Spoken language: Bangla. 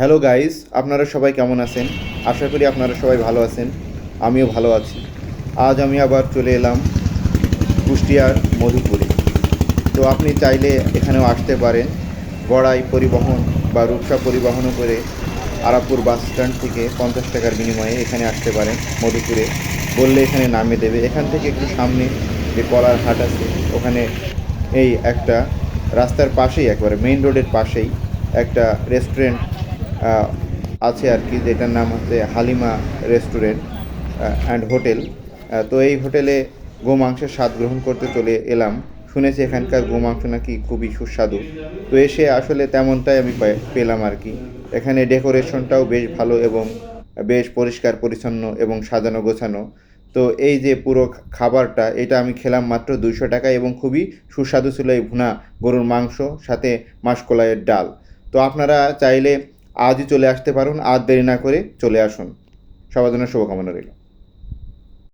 হ্যালো গাইস আপনারা সবাই কেমন আছেন? আশা করি আপনারা সবাই ভালো আছেন। আমিও ভালো আছি। আজ আমি আবার চলে এলাম কুষ্টিয়ার মধুপুরে। তো আপনি চাইলে এখানেও আসতে পারেন। গড়াই পরিবহন বা রূপসা পরিবহনও করে আরাপুর বাস স্ট্যান্ড থেকে পঞ্চাশ টাকার বিনিময়ে এখানে আসতে পারেন মধুপুরে। বললে এখানে নামিয়ে দেবে। এখান থেকে একটু সামনে যে কলার হাট আছে, ওখানে এই একটা রাস্তার পাশেই, একবারে মেইন রোডের পাশেই একটা রেস্টুরেন্ট আছে আর কি, যেটার নাম হচ্ছে হালিমা রেস্টুরেন্ট অ্যান্ড হোটেল। তো এই হোটেলে গোমাংসের স্বাদ গ্রহণ করতে চলে এলাম। শুনেছি এখানকার গোমাংস নাকি খুবই সুস্বাদু। তো এসে আসলে তেমনটাই আমি পেলাম আর কি। এখানে ডেকোরেশনটাও বেশ ভালো এবং বেশ পরিষ্কার, পরিচ্ছন্ন এবং সাজানো, গোছানো। তো এই যে পুরো খাবারটা, এটা আমি খেলাম মাত্র দুইশো টাকা এবং খুবই সুস্বাদু ছিল এই ভুনা গরুর মাংস, সাথে মাসকলাইয়ের ডাল। তো আপনারা চাইলে আজই চলে আসতে পারুন আর দেরি না করে চলে আসুন। সবার জন্য শুভকামনা রইল।